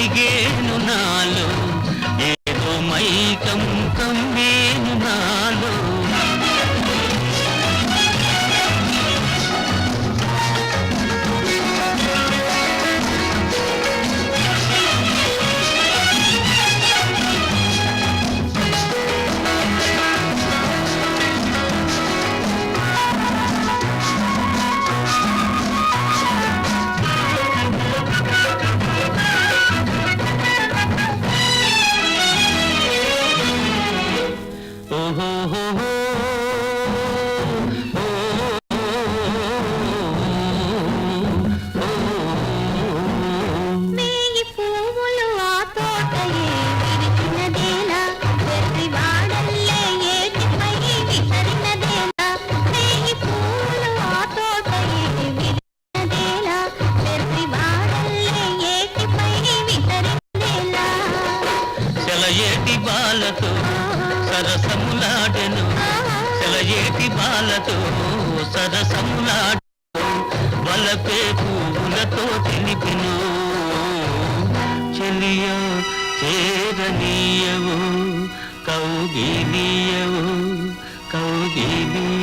కలిగేను నాలో. ఏదో మైకం సెలయేటి బాలతో సరసములాడెను. సెలయేటి బాలతో సరసములాడెను. వలపే పూలతో తెలిపిను. చెలియో చేరనీయవు కౌగిలీయవు కౌగిలీ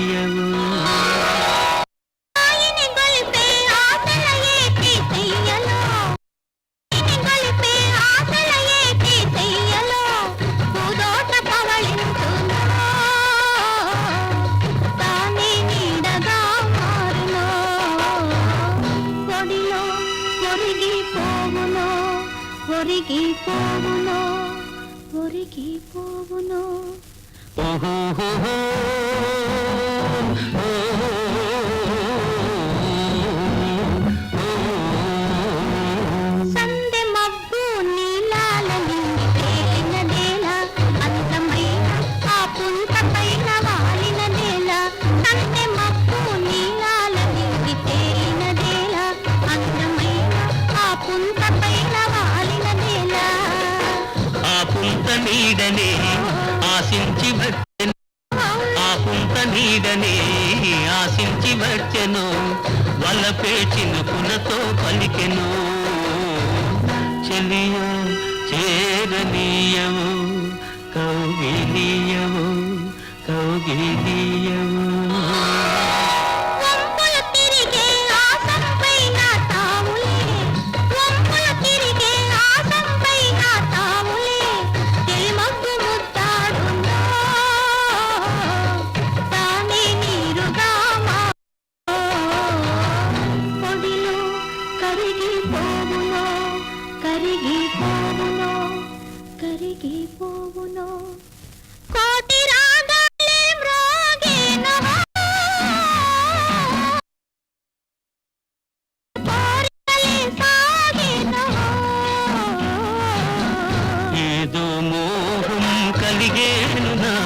ఒరిగిపోవును ఒరిగిపోవును ఒరిగిపోవును. ఓహో నీడనే ఆశించి భక్తను ఆ పుంత నీడనే ఆశించి భక్తను వల్ల పేచిన పులతో పలికెను. చెలియో చేరనీయము కౌగిలీయము కౌగిలీయము కరిగిపోవునో కరిగిపోవునో కరిగిపోవునో కోటి ఏదో మోహం కలిగేను నా